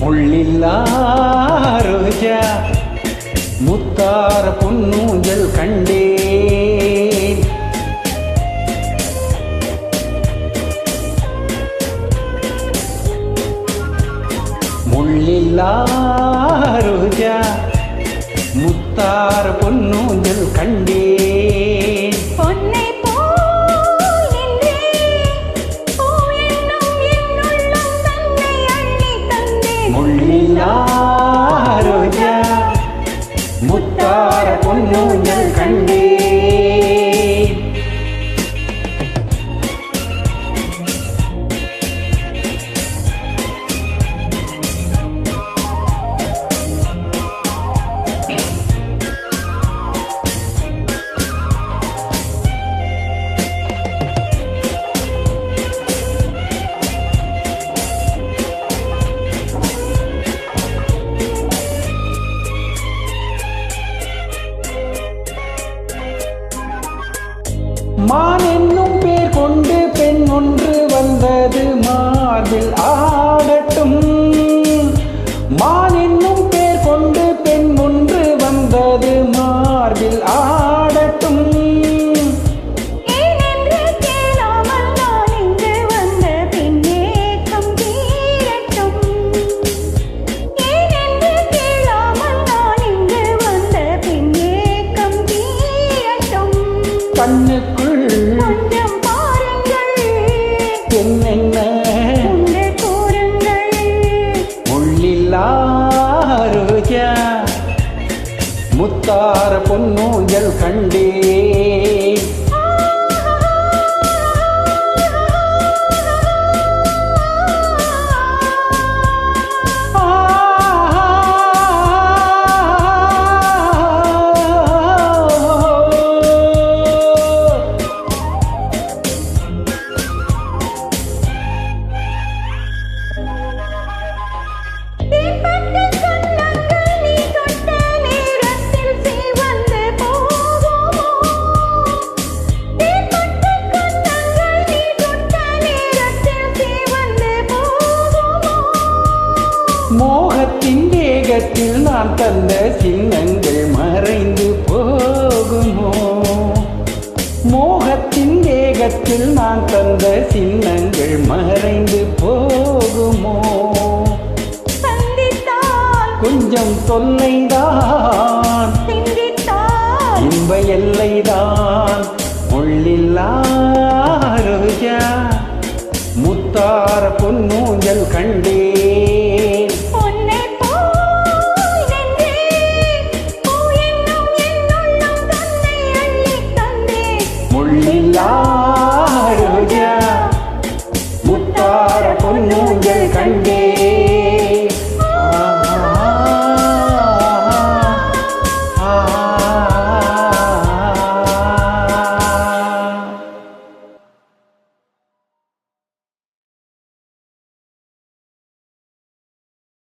முள்ளில்லா ரோஜா முத்தார பொன்னூஞ்சல் கண்டேன். முள்ளில்லா ரோஜா முத்தார பொன்னூஞ்சல் கண்டேன். முள்ளில்லா மான் என்னும் பேர் கொண்டு பெண் ஒன்று வந்தது மார்பில் ஆடட்டும். கண்ணுக்குள் கொஞ்சம் பாருங்கள். என்னென்ன? கூறுங்கள். முள்ளில்லா ரோஜா முத்தார பொன்னூஞ்சல் கண்டே. மோகத்தின் வேகத்தில் நான் தந்த சின்னங்கள் மறைந்து போகுமோ? மோகத்தின் வேகத்தில் நான் தந்த சின்னங்கள் மறைந்து போகுமோ? கொஞ்சம் தொல்லைதான். இன்ப எல்லைதான். முள்ளில்லா ரோஜா முத்தார பொன்னூஞ்சல் கண்டே love.